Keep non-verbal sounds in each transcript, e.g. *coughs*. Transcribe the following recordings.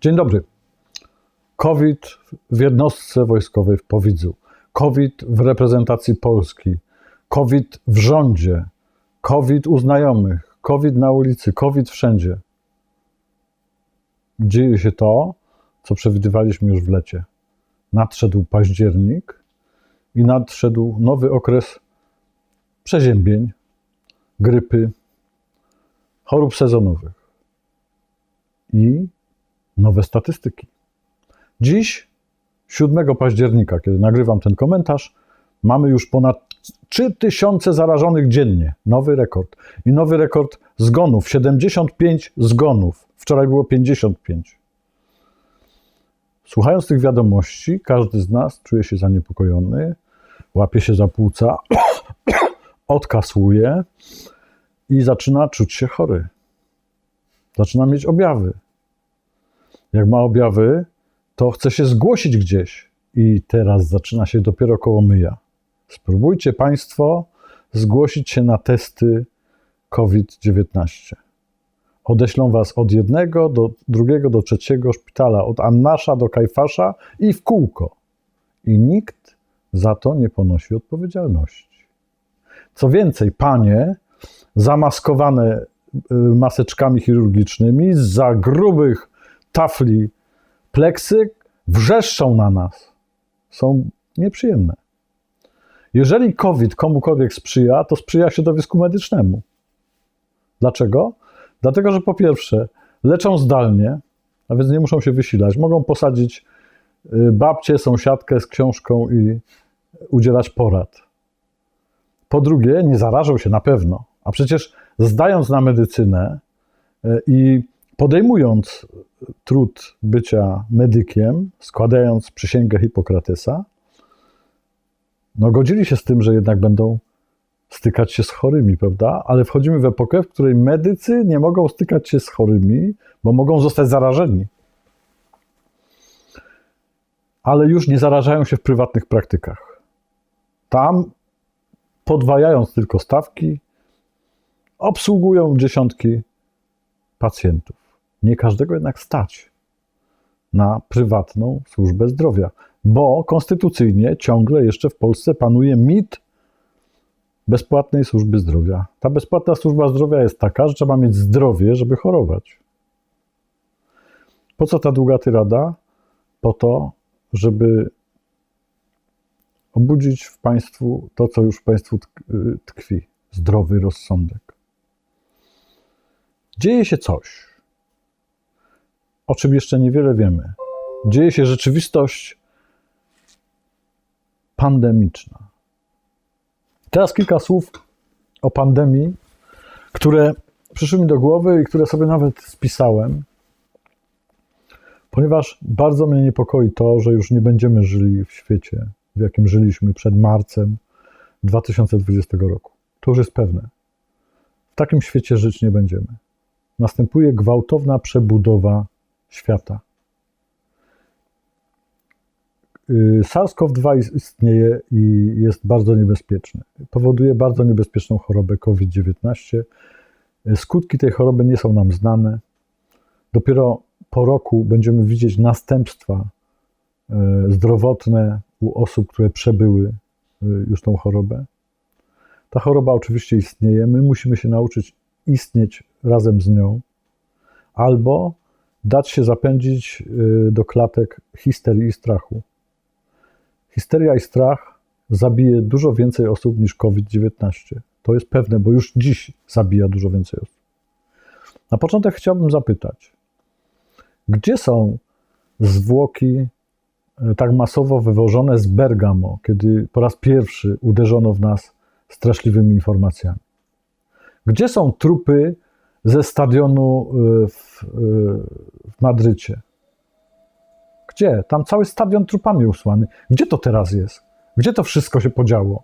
Dzień dobry. COVID w jednostce wojskowej w Powidzu, COVID w reprezentacji Polski, COVID w rządzie, COVID u znajomych, COVID na ulicy, COVID wszędzie. Dzieje się to, co przewidywaliśmy już w lecie. Nadszedł październik i nadszedł nowy okres przeziębień, grypy, chorób sezonowych i nowe statystyki. Dziś, 7 października, kiedy nagrywam ten komentarz, mamy już ponad 3000 zarażonych dziennie. Nowy rekord. I nowy rekord zgonów 75 zgonów. Wczoraj było 55. Słuchając tych wiadomości, każdy z nas czuje się zaniepokojony, łapie się za płuca, *coughs* odkasłuje i zaczyna czuć się chory. Zaczyna mieć objawy. Jak ma objawy, to chce się zgłosić gdzieś. I teraz zaczyna się dopiero koło myja. Spróbujcie Państwo zgłosić się na testy COVID-19. Odeślą Was od jednego do drugiego do trzeciego szpitala, od Annasza do Kajfasza i w kółko. I nikt za to nie ponosi odpowiedzialności. Co więcej, panie zamaskowane y, maseczkami chirurgicznymi za grubych tafli pleksy wrzeszczą na nas. Są nieprzyjemne. Jeżeli COVID komukolwiek sprzyja, to sprzyja środowisku medycznemu. Dlaczego? Dlatego, że po pierwsze, leczą zdalnie, a więc nie muszą się wysilać. Mogą posadzić y, babcię, sąsiadkę z książką i udzielać porad. Po drugie, nie zarażą się na pewno. A przecież zdając na medycynę y, i podejmując trud bycia medykiem, składając przysięgę Hipokratesa, no godzili się z tym, że jednak będą stykać się z chorymi, prawda? Ale wchodzimy w epokę, w której medycy nie mogą stykać się z chorymi, bo mogą zostać zarażeni. Ale już nie zarażają się w prywatnych praktykach. Tam, podwajając tylko stawki, obsługują dziesiątki pacjentów. Nie każdego jednak stać na prywatną służbę zdrowia, bo konstytucyjnie ciągle jeszcze w Polsce panuje mit bezpłatnej służby zdrowia. Ta bezpłatna służba zdrowia jest taka, że trzeba mieć zdrowie, żeby chorować. Po co ta długa tyrada? Po to, żeby obudzić w państwu to, co już w państwu tkwi zdrowy rozsądek. Dzieje się coś, o czym jeszcze niewiele wiemy. Dzieje się rzeczywistość pandemiczna. Teraz kilka słów o pandemii, które przyszły mi do głowy i które sobie nawet spisałem, ponieważ bardzo mnie niepokoi to, że już nie będziemy żyli w świecie, w jakim żyliśmy przed marcem 2020 roku. To już jest pewne. W takim świecie żyć nie będziemy. Następuje gwałtowna przebudowa świata. SARS-CoV-2 istnieje i jest bardzo niebezpieczny. Powoduje bardzo niebezpieczną chorobę COVID-19. Skutki tej choroby nie są nam znane. Dopiero po roku będziemy widzieć następstwa zdrowotne u osób, które przebyły już tą chorobę. Ta choroba oczywiście istnieje. My musimy się nauczyć istnieć razem z nią, albo dać się zapędzić do klatek histerii i strachu. Histeria i strach zabije dużo więcej osób niż COVID-19. To jest pewne, bo już dziś zabija dużo więcej osób. Na początek chciałbym zapytać, gdzie są zwłoki tak masowo wywożone z Bergamo, kiedy po raz pierwszy uderzono w nas straszliwymi informacjami? Gdzie są trupy ze stadionu w, w Madrycie? Gdzie? Tam cały stadion trupami usłany. Gdzie to teraz jest? Gdzie to wszystko się podziało?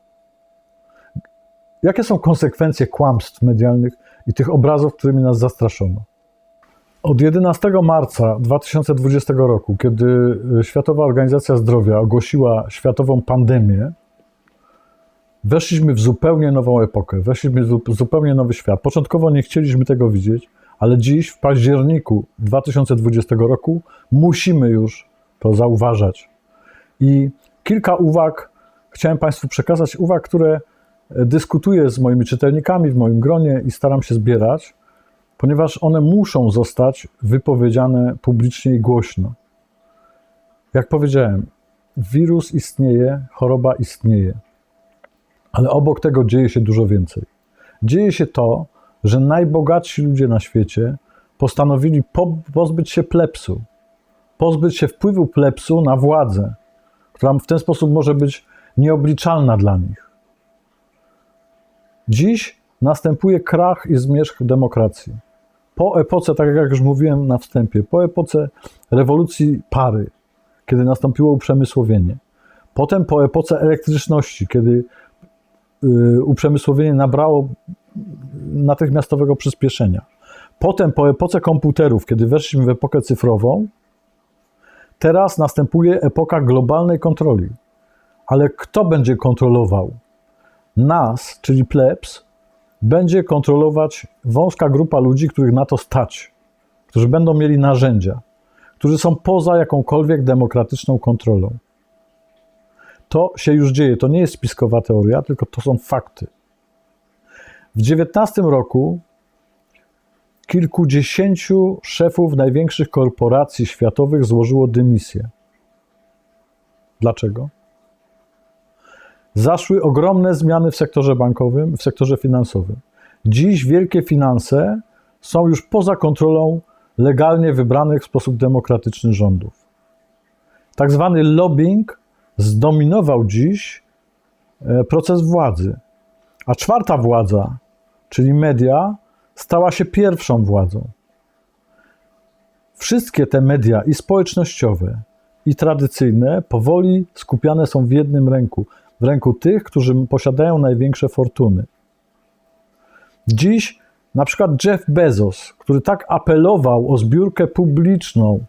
Jakie są konsekwencje kłamstw medialnych i tych obrazów, którymi nas zastraszono? Od 11 marca 2020 roku, kiedy Światowa Organizacja Zdrowia ogłosiła światową pandemię, weszliśmy w zupełnie nową epokę, weszliśmy w zupełnie nowy świat. Początkowo nie chcieliśmy tego widzieć, Ale dziś, w październiku 2020 roku, musimy już to zauważać. I kilka uwag chciałem Państwu przekazać, uwag, które dyskutuję z moimi czytelnikami w moim gronie i staram się zbierać, ponieważ one muszą zostać wypowiedziane publicznie i głośno. Jak powiedziałem, wirus istnieje, choroba istnieje, ale obok tego dzieje się dużo więcej. Dzieje się to, że najbogatsi ludzie na świecie postanowili po, pozbyć się plepsu, pozbyć się wpływu plepsu na władzę, która w ten sposób może być nieobliczalna dla nich. Dziś następuje krach i zmierzch demokracji. Po epoce, tak jak już mówiłem na wstępie, po epoce rewolucji pary, kiedy nastąpiło uprzemysłowienie. Potem po epoce elektryczności, kiedy uprzemysłowienie nabrało natychmiastowego przyspieszenia. Potem po epoce komputerów, kiedy weszliśmy w epokę cyfrową, teraz następuje epoka globalnej kontroli. Ale kto będzie kontrolował? Nas, czyli plebs, będzie kontrolować wąska grupa ludzi, których na to stać, którzy będą mieli narzędzia, którzy są poza jakąkolwiek demokratyczną kontrolą. To się już dzieje. To nie jest spiskowa teoria, tylko to są fakty. W XIX roku kilkudziesięciu szefów największych korporacji światowych złożyło dymisję. Dlaczego? Zaszły ogromne zmiany w sektorze bankowym, w sektorze finansowym. Dziś wielkie finanse są już poza kontrolą legalnie wybranych w sposób demokratyczny rządów. Tak zwany lobbying zdominował dziś e, proces władzy. A czwarta władza, czyli media, stała się pierwszą władzą. Wszystkie te media i społecznościowe, i tradycyjne powoli skupiane są w jednym ręku w ręku tych, którzy posiadają największe fortuny. Dziś na przykład Jeff Bezos, który tak apelował o zbiórkę publiczną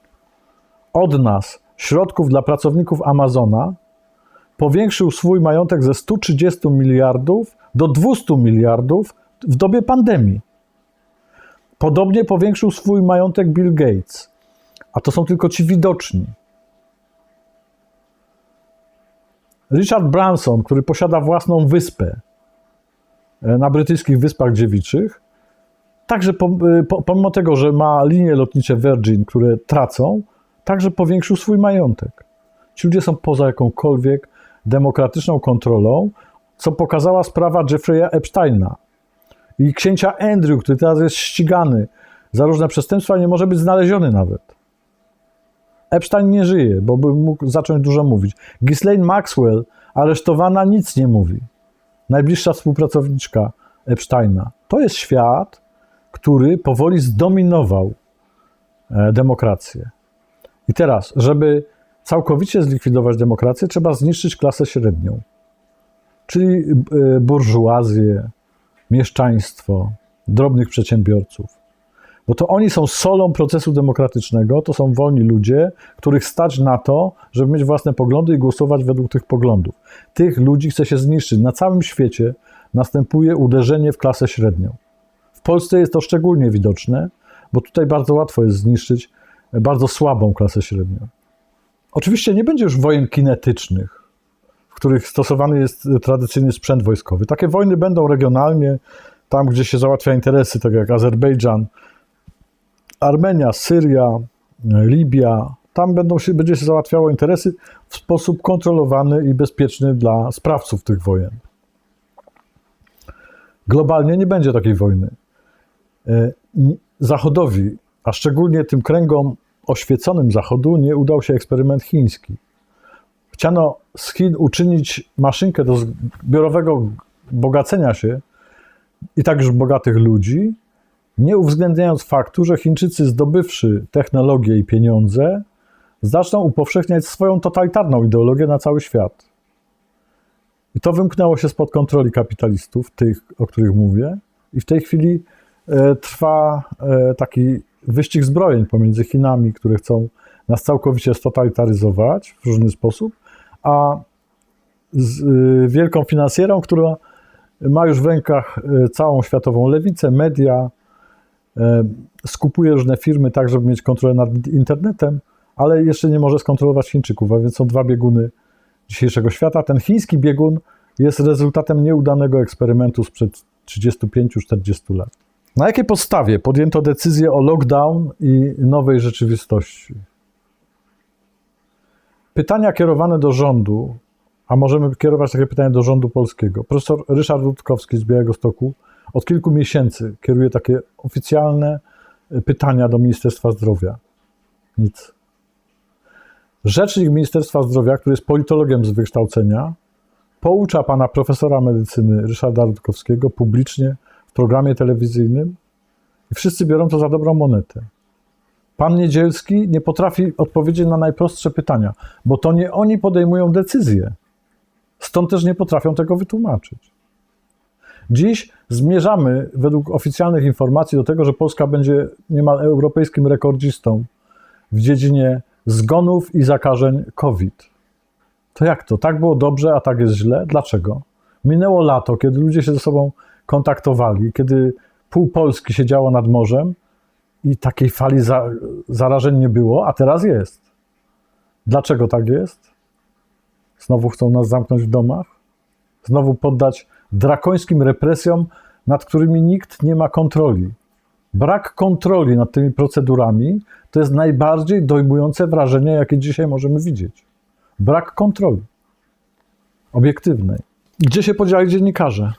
od nas środków dla pracowników Amazona, powiększył swój majątek ze 130 miliardów do 200 miliardów w dobie pandemii. Podobnie powiększył swój majątek Bill Gates. A to są tylko ci widoczni. Richard Branson, który posiada własną wyspę e, na brytyjskich Wyspach Dziewiczych, także e, pomimo tego, że ma linie lotnicze Virgin, które tracą, także powiększył swój majątek. Ci ludzie są poza jakąkolwiek demokratyczną kontrolą, co pokazała sprawa Jeffrey'a Epsteina i księcia Andrew, który teraz jest ścigany za różne przestępstwa, nie może być znaleziony nawet. Epstein nie żyje, bo by mógł zacząć dużo mówić. Ghislaine Maxwell, aresztowana, nic nie mówi. Najbliższa współpracowniczka Epsteina. To jest świat, który powoli zdominował e, demokrację. I teraz, żeby całkowicie zlikwidować demokrację, trzeba zniszczyć klasę średnią, czyli e, burżuazję, mieszczaństwo, drobnych przedsiębiorców bo to oni są solą procesu demokratycznego, to są wolni ludzie, których stać na to, żeby mieć własne poglądy i głosować według tych poglądów. Tych ludzi chce się zniszczyć. Na całym świecie następuje uderzenie w klasę średnią. W Polsce jest to szczególnie widoczne, bo tutaj bardzo łatwo jest zniszczyć bardzo słabą klasę średnią. Oczywiście nie będzie już wojen kinetycznych, w których stosowany jest tradycyjny sprzęt wojskowy. Takie wojny będą regionalnie, tam gdzie się załatwia interesy, tak jak Azerbejdżan, Armenia, Syria, Libia, tam będą się, będzie się załatwiało interesy w sposób kontrolowany i bezpieczny dla sprawców tych wojen. Globalnie nie będzie takiej wojny. E, Zachodowi, a szczególnie tym kręgom oświeconym Zachodu, nie udał się eksperyment chiński. Chciano z Chin uczynić maszynkę do zbiorowego bogacenia się i tak już bogatych ludzi, nie uwzględniając faktu, że Chińczycy zdobywszy technologię i pieniądze, zaczną upowszechniać swoją totalitarną ideologię na cały świat. I to wymknęło się spod kontroli kapitalistów, tych, o których mówię, i w tej chwili e, trwa e, taki wyścig zbrojeń pomiędzy Chinami, które chcą nas całkowicie stotalitaryzować w różny sposób, a z e, wielką finansjerą, która ma już w rękach całą światową lewicę, media, e, skupuje różne firmy tak, żeby mieć kontrolę nad internetem, ale jeszcze nie może skontrolować Chińczyków, a więc są dwa bieguny dzisiejszego świata. Ten chiński biegun jest rezultatem nieudanego eksperymentu sprzed 35-40 lat. Na jakiej podstawie podjęto decyzję o lockdown i nowej rzeczywistości? Pytania kierowane do rządu, a możemy kierować takie pytania do rządu polskiego. Profesor Ryszard Rutkowski z Białego Stoku od kilku miesięcy kieruje takie oficjalne pytania do Ministerstwa Zdrowia. Nic. Rzecznik Ministerstwa Zdrowia, który jest politologiem z wykształcenia, poucza pana profesora medycyny Ryszarda Rutkowskiego publicznie programie telewizyjnym i wszyscy biorą to za dobrą monetę. Pan Niedzielski nie potrafi odpowiedzieć na najprostsze pytania, bo to nie oni podejmują decyzje. Stąd też nie potrafią tego wytłumaczyć. Dziś zmierzamy, według oficjalnych informacji, do tego, że Polska będzie niemal europejskim rekordzistą w dziedzinie zgonów i zakażeń COVID. To jak to? Tak było dobrze, a tak jest źle? Dlaczego? Minęło lato, kiedy ludzie się ze sobą kontaktowali, kiedy pół Polski siedziało nad morzem i takiej fali za, zarażeń nie było, a teraz jest. Dlaczego tak jest? Znowu chcą nas zamknąć w domach? Znowu poddać drakońskim represjom, nad którymi nikt nie ma kontroli. Brak kontroli nad tymi procedurami to jest najbardziej dojmujące wrażenie, jakie dzisiaj możemy widzieć. Brak kontroli obiektywnej. Gdzie się podzieli dziennikarze?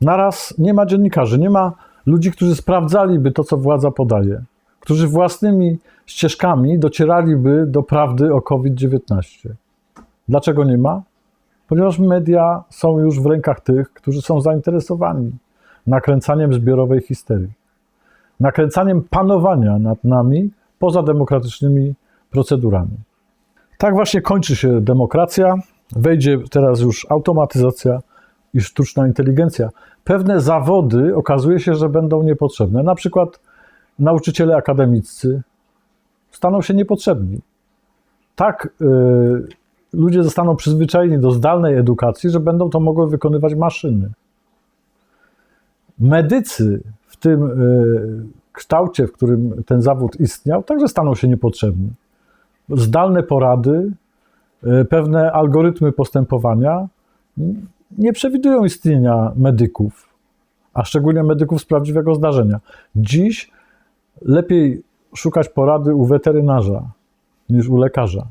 Naraz nie ma dziennikarzy, nie ma ludzi, którzy sprawdzaliby to, co władza podaje, którzy własnymi ścieżkami docieraliby do prawdy o COVID-19. Dlaczego nie ma? Ponieważ media są już w rękach tych, którzy są zainteresowani nakręcaniem zbiorowej histerii, nakręcaniem panowania nad nami poza demokratycznymi procedurami. Tak właśnie kończy się demokracja. Wejdzie teraz już automatyzacja i sztuczna inteligencja. Pewne zawody okazuje się, że będą niepotrzebne. Na przykład nauczyciele akademiccy staną się niepotrzebni. Tak yy, ludzie zostaną przyzwyczajeni do zdalnej edukacji, że będą to mogły wykonywać maszyny. Medycy w tym yy, kształcie, w którym ten zawód istniał, także staną się niepotrzebni. Zdalne porady, yy, pewne algorytmy postępowania nie przewidują istnienia medyków, a szczególnie medyków z prawdziwego zdarzenia. Dziś lepiej szukać porady u weterynarza niż u lekarza.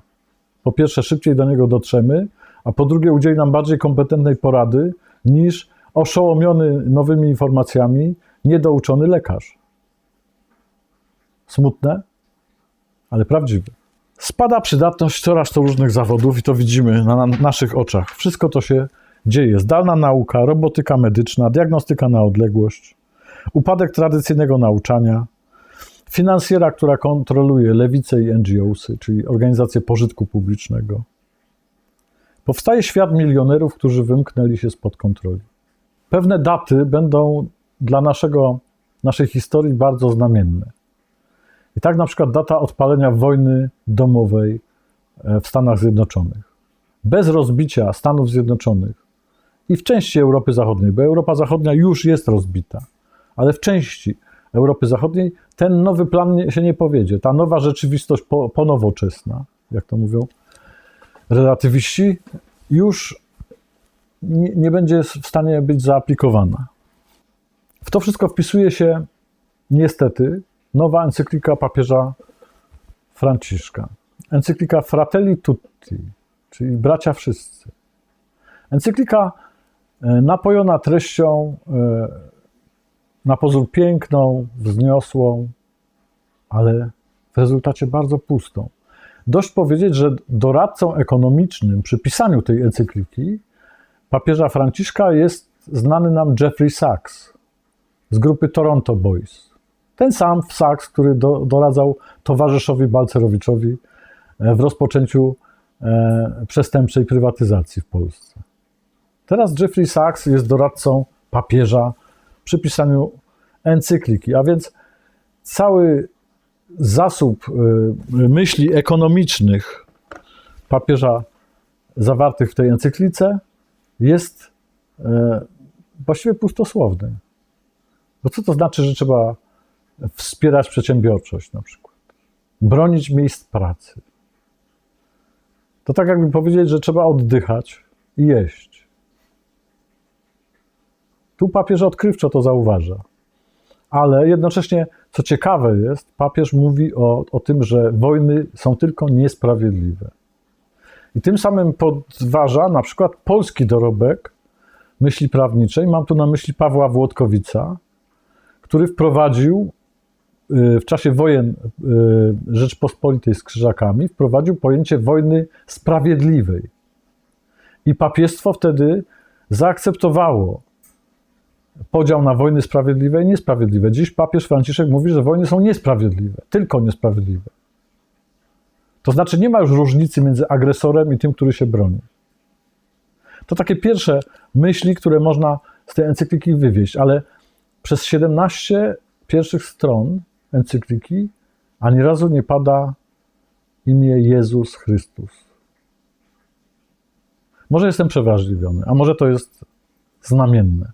Po pierwsze, szybciej do niego dotrzemy, a po drugie, udzieli nam bardziej kompetentnej porady niż oszołomiony nowymi informacjami, niedouczony lekarz. Smutne, ale prawdziwe. Spada przydatność coraz to różnych zawodów i to widzimy na naszych oczach. Wszystko to się dzieje. Zdalna nauka, robotyka medyczna, diagnostyka na odległość, upadek tradycyjnego nauczania, finansjera, która kontroluje lewicę i NGOsy, czyli organizacje pożytku publicznego. Powstaje świat milionerów, którzy wymknęli się spod kontroli. Pewne daty będą dla naszego, naszej historii bardzo znamienne. I tak na przykład data odpalenia wojny domowej e, w Stanach Zjednoczonych. Bez rozbicia Stanów Zjednoczonych i w części Europy Zachodniej, bo Europa Zachodnia już jest rozbita, ale w części Europy Zachodniej ten nowy plan się nie powiedzie. Ta nowa rzeczywistość po, ponowoczesna, jak to mówią relatywiści, już nie, nie będzie w stanie być zaaplikowana. W to wszystko wpisuje się niestety nowa encyklika papieża Franciszka. Encyklika Fratelli Tutti, czyli bracia wszyscy. Encyklika napojona treścią e, na pozór piękną, wzniosłą, ale w rezultacie bardzo pustą. Dość powiedzieć, że doradcą ekonomicznym przy pisaniu tej encykliki papieża Franciszka jest znany nam Jeffrey Sachs z grupy Toronto Boys. Ten sam Sachs, który do, doradzał towarzyszowi Balcerowiczowi e, w rozpoczęciu e, przestępczej prywatyzacji w Polsce. Teraz Jeffrey Sachs jest doradcą papieża przy pisaniu encykliki, a więc cały zasób y, myśli ekonomicznych papieża zawartych w tej encyklice jest y, właściwie pustosłowny. Bo co to znaczy, że trzeba wspierać przedsiębiorczość na przykład, bronić miejsc pracy. To tak jakby powiedzieć, że trzeba oddychać i jeść. Tu papież odkrywczo to zauważa. Ale jednocześnie, co ciekawe jest, papież mówi o, o tym, że wojny są tylko niesprawiedliwe. I tym samym podważa na przykład polski dorobek myśli prawniczej. Mam tu na myśli Pawła Włodkowica, który wprowadził y, w czasie wojen y, Rzeczpospolitej z Krzyżakami, wprowadził pojęcie wojny sprawiedliwej. I papiestwo wtedy zaakceptowało podział na wojny sprawiedliwe i niesprawiedliwe. Dziś papież Franciszek mówi, że wojny są niesprawiedliwe, tylko niesprawiedliwe. To znaczy nie ma już różnicy między agresorem i tym, który się broni. To takie pierwsze myśli, które można z tej encykliki wywieźć, ale przez 17 pierwszych stron encykliki ani razu nie pada imię Jezus Chrystus. Może jestem przewrażliwiony, a może to jest znamienne.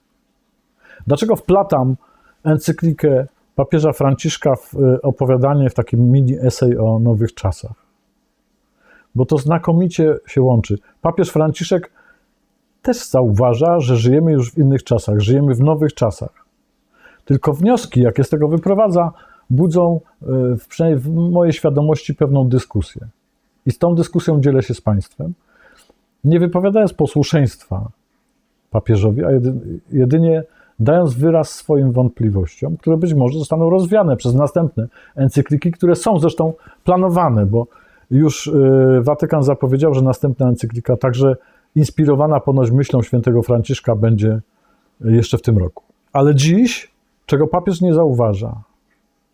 Dlaczego wplatam encyklikę papieża Franciszka w y, opowiadanie, w takim mini esej o nowych czasach? Bo to znakomicie się łączy. Papież Franciszek też zauważa, że żyjemy już w innych czasach, żyjemy w nowych czasach. Tylko wnioski, jakie z tego wyprowadza, budzą, y, przynajmniej w mojej świadomości, pewną dyskusję. I z tą dyskusją dzielę się z Państwem, nie wypowiadając posłuszeństwa papieżowi, a jedynie dając wyraz swoim wątpliwościom, które być może zostaną rozwiane przez następne encykliki, które są zresztą planowane, bo już y, Watykan zapowiedział, że następna encyklika, także inspirowana ponoć myślą świętego Franciszka, będzie jeszcze w tym roku. Ale dziś, czego papież nie zauważa,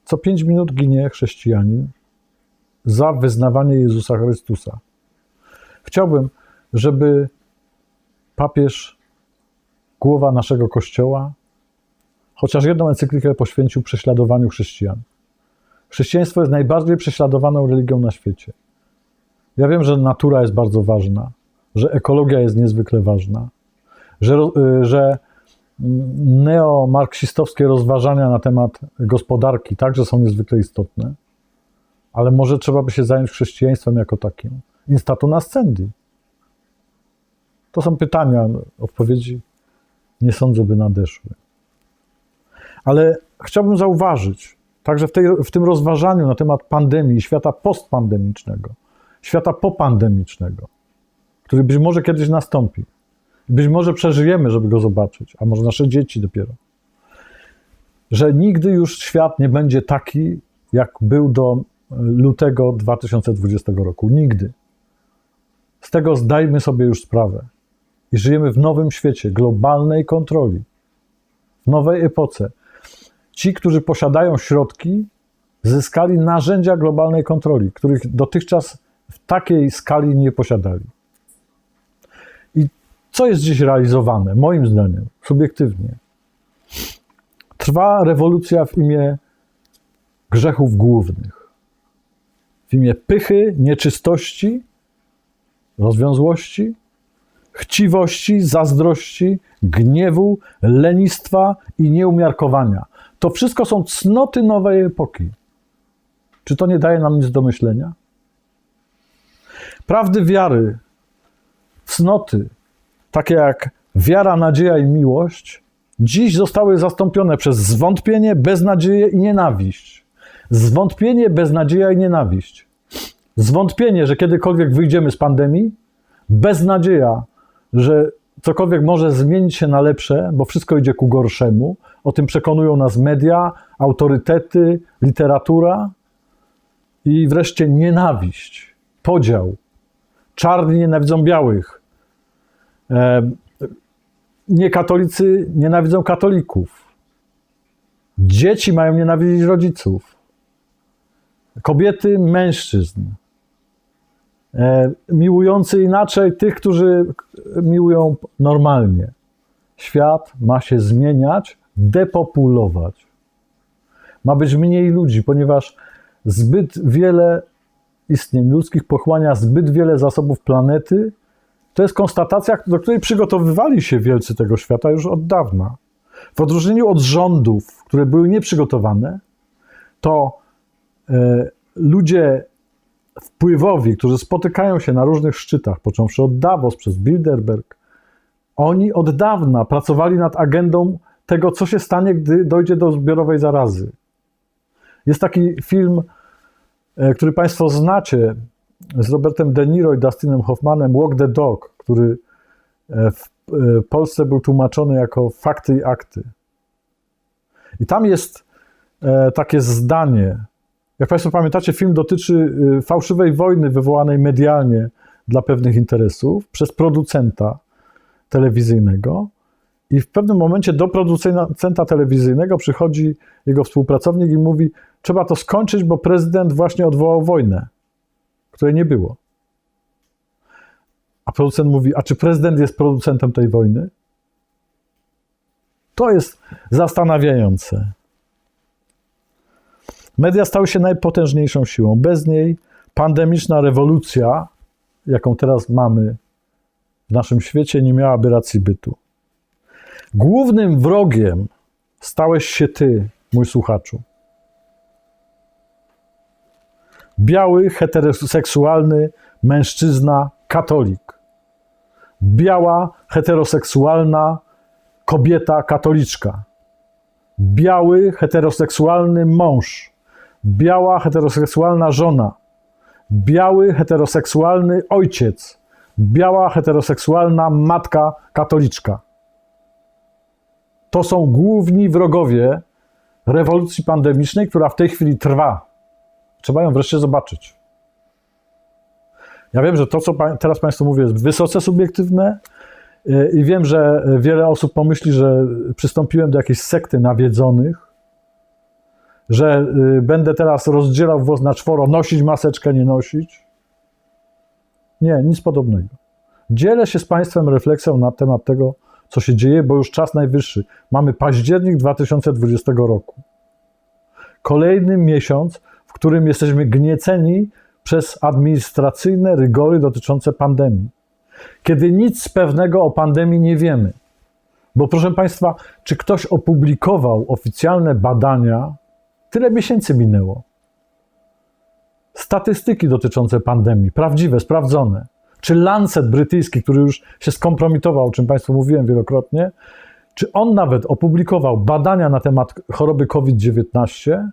co pięć minut ginie chrześcijanin za wyznawanie Jezusa Chrystusa. Chciałbym, żeby papież głowa naszego Kościoła, chociaż jedną encyklikę poświęcił prześladowaniu chrześcijan. Chrześcijaństwo jest najbardziej prześladowaną religią na świecie. Ja wiem, że natura jest bardzo ważna, że ekologia jest niezwykle ważna, że, y, że neomarksistowskie rozważania na temat gospodarki także są niezwykle istotne, ale może trzeba by się zająć chrześcijaństwem jako takim. Instatu nascendi. To są pytania, odpowiedzi nie sądzę, by nadeszły. Ale chciałbym zauważyć, także w, tej, w tym rozważaniu na temat pandemii, świata postpandemicznego, świata popandemicznego, który być może kiedyś nastąpi, być może przeżyjemy, żeby go zobaczyć, a może nasze dzieci dopiero, że nigdy już świat nie będzie taki, jak był do lutego 2020 roku. Nigdy. Z tego zdajmy sobie już sprawę i żyjemy w nowym świecie globalnej kontroli, w nowej epoce. Ci, którzy posiadają środki, zyskali narzędzia globalnej kontroli, których dotychczas w takiej skali nie posiadali. I co jest dziś realizowane, moim zdaniem, subiektywnie? Trwa rewolucja w imię grzechów głównych, w imię pychy, nieczystości, rozwiązłości, chciwości, zazdrości, gniewu, lenistwa i nieumiarkowania. To wszystko są cnoty nowej epoki. Czy to nie daje nam nic do myślenia? Prawdy wiary, cnoty, takie jak wiara, nadzieja i miłość, dziś zostały zastąpione przez zwątpienie, beznadzieję i nienawiść. Zwątpienie, beznadzieja i nienawiść. Zwątpienie, że kiedykolwiek wyjdziemy z pandemii, beznadzieja, że cokolwiek może zmienić się na lepsze, bo wszystko idzie ku gorszemu. O tym przekonują nas media, autorytety, literatura i wreszcie nienawiść, podział. Czarni nienawidzą białych. Niekatolicy nienawidzą katolików. Dzieci mają nienawidzić rodziców. Kobiety mężczyzn. E, miłujący inaczej tych, którzy miłują normalnie. Świat ma się zmieniać, depopulować. Ma być mniej ludzi, ponieważ zbyt wiele istnień ludzkich pochłania zbyt wiele zasobów planety. To jest konstatacja, do której przygotowywali się wielcy tego świata już od dawna. W odróżnieniu od rządów, które były nieprzygotowane, to e, ludzie wpływowi, którzy spotykają się na różnych szczytach, począwszy od Davos przez Bilderberg, oni od dawna pracowali nad agendą tego, co się stanie, gdy dojdzie do zbiorowej zarazy. Jest taki film, e, który Państwo znacie, z Robertem De Niro i Dustinem Hoffmanem, Walk the Dog, który e, w e, Polsce był tłumaczony jako fakty i akty. I tam jest takie zdanie. Jak Państwo pamiętacie, film dotyczy e, fałszywej wojny wywołanej medialnie dla pewnych interesów przez producenta telewizyjnego. I w pewnym momencie do producenta telewizyjnego przychodzi jego współpracownik i mówi: Trzeba to skończyć, bo prezydent właśnie odwołał wojnę, której nie było. A producent mówi: A czy prezydent jest producentem tej wojny? To jest zastanawiające. Media stały się najpotężniejszą siłą. Bez niej pandemiczna rewolucja, jaką teraz mamy w naszym świecie, nie miałaby racji bytu. Głównym wrogiem stałeś się ty, mój słuchaczu. Biały, heteroseksualny mężczyzna, katolik. Biała, heteroseksualna kobieta, katoliczka. Biały, heteroseksualny mąż. Biała, heteroseksualna żona. Biały, heteroseksualny ojciec. Biała, heteroseksualna matka katoliczka. To są główni wrogowie rewolucji pandemicznej, która w tej chwili trwa. Trzeba ją wreszcie zobaczyć. Ja wiem, że to, co teraz Państwu mówię, jest wysoce subiektywne y, i wiem, że wiele osób pomyśli, że przystąpiłem do jakiejś sekty nawiedzonych, że y, będę teraz rozdzielał włos na czworo, nosić maseczkę, nie nosić. Nie, nic podobnego. Dzielę się z Państwem refleksją na temat tego, co się dzieje, bo już czas najwyższy. Mamy październik 2020 roku. Kolejny miesiąc, w którym jesteśmy gnieceni przez administracyjne rygory dotyczące pandemii. Kiedy nic pewnego o pandemii nie wiemy. Bo proszę Państwa, czy ktoś opublikował oficjalne badania? Tyle miesięcy minęło. Statystyki dotyczące pandemii, prawdziwe, sprawdzone. Czy Lancet brytyjski, który już się skompromitował, o czym Państwu mówiłem wielokrotnie, czy on nawet opublikował badania na temat choroby COVID-19?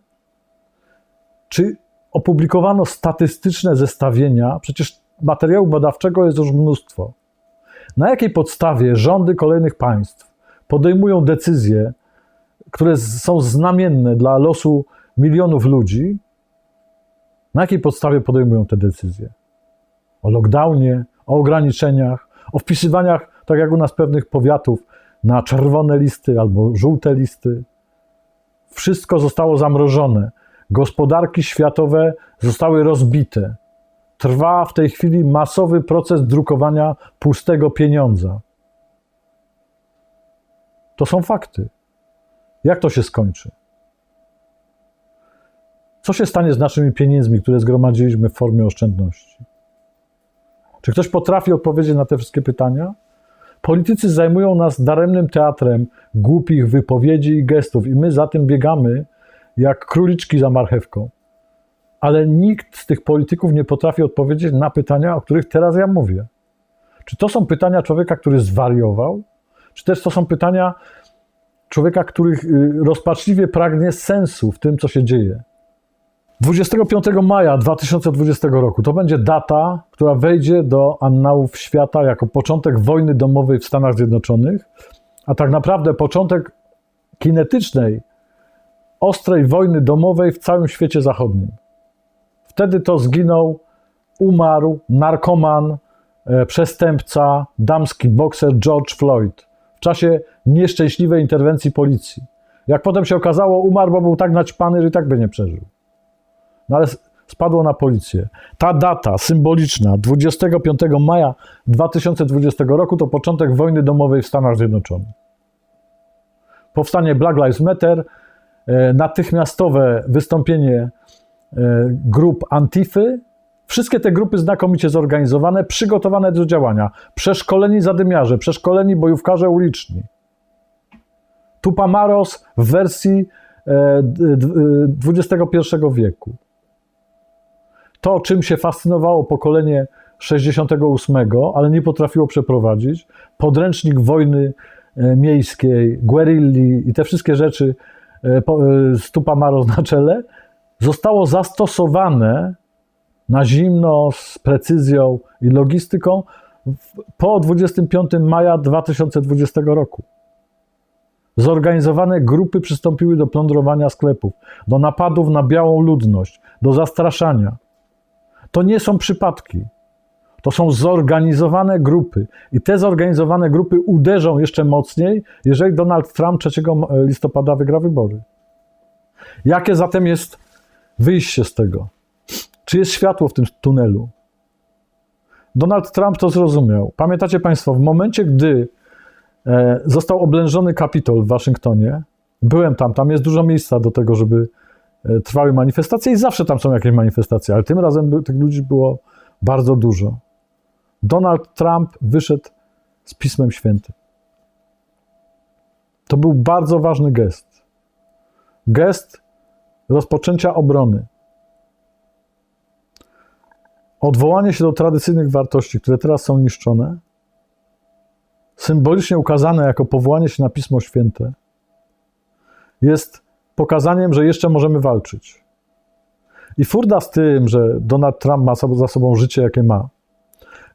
Czy opublikowano statystyczne zestawienia? Przecież materiału badawczego jest już mnóstwo. Na jakiej podstawie rządy kolejnych państw podejmują decyzje, które są znamienne dla losu milionów ludzi? Na jakiej podstawie podejmują te decyzje? o lockdownie, o ograniczeniach, o wpisywaniach, tak jak u nas pewnych powiatów, na czerwone listy albo żółte listy. Wszystko zostało zamrożone. Gospodarki światowe zostały rozbite. Trwa w tej chwili masowy proces drukowania pustego pieniądza. To są fakty. Jak to się skończy? Co się stanie z naszymi pieniędzmi, które zgromadziliśmy w formie oszczędności? Czy ktoś potrafi odpowiedzieć na te wszystkie pytania? Politycy zajmują nas daremnym teatrem głupich wypowiedzi i gestów, i my za tym biegamy jak króliczki za marchewką. Ale nikt z tych polityków nie potrafi odpowiedzieć na pytania, o których teraz ja mówię. Czy to są pytania człowieka, który zwariował? Czy też to są pytania człowieka, który y, rozpaczliwie pragnie sensu w tym, co się dzieje? 25 maja 2020 roku to będzie data, która wejdzie do annałów świata jako początek wojny domowej w Stanach Zjednoczonych, a tak naprawdę początek kinetycznej, ostrej wojny domowej w całym świecie zachodnim. Wtedy to zginął, umarł narkoman, e, przestępca, damski bokser George Floyd w czasie nieszczęśliwej interwencji policji. Jak potem się okazało, umarł, bo był tak naćpany, że i tak by nie przeżył. No ale spadło na policję. Ta data symboliczna, 25 maja 2020 roku, to początek wojny domowej w Stanach Zjednoczonych. Powstanie Black Lives Matter, e, natychmiastowe wystąpienie e, grup Antify. Wszystkie te grupy znakomicie zorganizowane, przygotowane do działania. Przeszkoleni zadymiarze, przeszkoleni bojówkarze uliczni. Tupamaros w wersji e, d- e, XXI wieku. To, czym się fascynowało pokolenie 68, ale nie potrafiło przeprowadzić, podręcznik wojny e, miejskiej, guerilli i te wszystkie rzeczy e, e, z Tupamaro na czele, zostało zastosowane na zimno, z precyzją i logistyką po 25 maja 2020 roku. Zorganizowane grupy przystąpiły do plądrowania sklepów, do napadów na białą ludność, do zastraszania. To nie są przypadki. To są zorganizowane grupy. I te zorganizowane grupy uderzą jeszcze mocniej, jeżeli Donald Trump 3 listopada wygra wybory. Jakie zatem jest wyjście z tego? Czy jest światło w tym tunelu? Donald Trump to zrozumiał. Pamiętacie Państwo, w momencie, gdy e, został oblężony Kapitol w Waszyngtonie, byłem tam, tam jest dużo miejsca do tego, żeby e, trwały manifestacje i zawsze tam są jakieś manifestacje, ale tym razem tych ludzi było bardzo dużo. Donald Trump wyszedł z Pismem Świętym. To był bardzo ważny gest. Gest rozpoczęcia obrony. Odwołanie się do tradycyjnych wartości, które teraz są niszczone, symbolicznie ukazane jako powołanie się na Pismo Święte, jest pokazaniem, że jeszcze możemy walczyć. I furda z tym, że Donald Trump ma za sobą życie, jakie ma,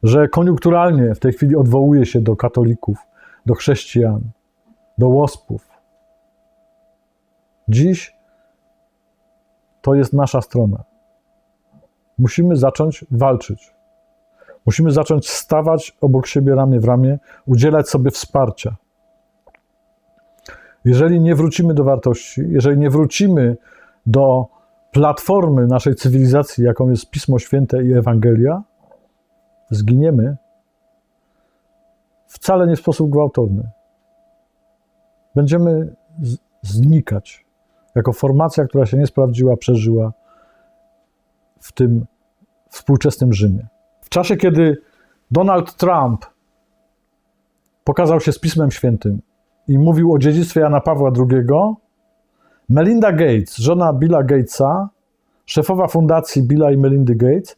że koniunkturalnie w tej chwili odwołuje się do katolików, do chrześcijan, do łospów. Dziś to jest nasza strona. Musimy zacząć walczyć. Musimy zacząć stawać obok siebie ramię w ramię, udzielać sobie wsparcia. Jeżeli nie wrócimy do wartości, jeżeli nie wrócimy do platformy naszej cywilizacji, jaką jest Pismo Święte i Ewangelia, zginiemy wcale nie w sposób gwałtowny. Będziemy znikać jako formacja, która się nie sprawdziła, przeżyła w tym współczesnym Rzymie. W czasie, kiedy Donald Trump pokazał się z Pismem Świętym i mówił o dziedzictwie Jana Pawła II, Melinda Gates, żona Billa Gatesa, szefowa fundacji Billa i Melindy Gates,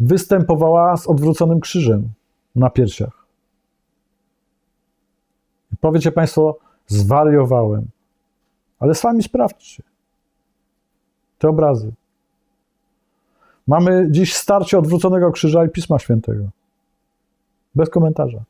występowała z odwróconym krzyżem na piersiach. Powiecie Państwo, zwariowałem. Ale sami sprawdźcie te obrazy. Mamy dziś starcie odwróconego krzyża i Pisma Świętego. Bez komentarza.